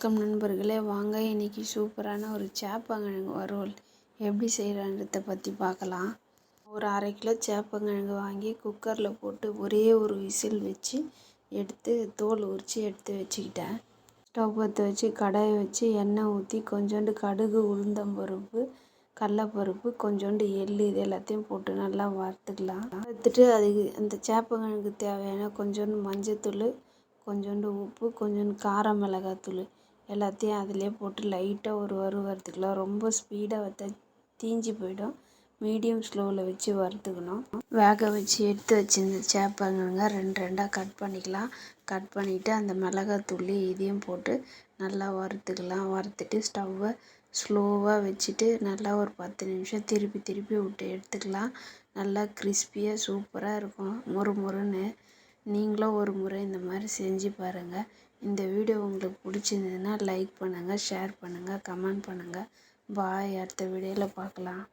வணக்கம் நண்பர்களே. வாங்க இன்றைக்கி சூப்பரான ஒரு சேப்பங்கிழங்கு வறுவல் எப்படி செய்கிறான்றத பற்றி பார்க்கலாம். ஒரு அரை கிலோ சேப்பங்கிழங்கு வாங்கி குக்கரில் போட்டு ஒரே ஒரு விசில் வச்சு எடுத்து தோல் உரித்து எடுத்து வச்சுக்கிட்டேன். ஸ்டவ் பற்ற வச்சு கடாயை வச்சு எண்ணெய் ஊற்றி கொஞ்சோண்டு கடுகு உளுந்தம்பருப்பு கடலப்பருப்பு கொஞ்சோண்டு எள் இது எல்லாத்தையும் போட்டு நல்லா வறுத்துக்கலாம். வறுத்துட்டு அதுக்கு அந்த சேப்பங்கிழங்குக்கு தேவையான கொஞ்சோண்டு மஞ்சத்தூள் கொஞ்சோண்டு உப்பு கொஞ்சோண்டு கார மிளகாத்தூள் எல்லாத்தையும் அதிலே போட்டு லைட்டாக ஒரு வறு வறுத்துக்கலாம் ரொம்ப ஸ்பீடாக வறுத்தா தீஞ்சு போயிடும். மீடியம் ஸ்லோவில் வச்சு வறுத்துக்கணும். வேக வச்சு எடுத்து வச்சுருந்த சேப்பங்க ரெண்டு ரெண்டாக கட் பண்ணிக்கலாம். கட் பண்ணிவிட்டு அந்த மிளகாத்தூள் இதையும் போட்டு நல்லா வறுத்துக்கலாம். வறுத்துட்டு ஸ்டவ்வை ஸ்லோவாக வச்சுட்டு நல்லா ஒரு பத்து நிமிஷம் திருப்பி திருப்பி விட்டு எடுத்துக்கலாம். நல்லா கிறிஸ்பியாக சூப்பராக இருக்கும். மொறு மொறுன்னு நீங்களும் ஒரு முறை இந்த மாதிரி செஞ்சு பாருங்கள் இந்த வீடியோ உங்களுக்கு பிடிச்சிருந்ததுன்னா லைக் பண்ணுங்கள் ஷேர் பண்ணுங்கள் கமெண்ட் பண்ணுங்கள் பாய் அடுத்த வீடியோவில் பார்க்கலாம்.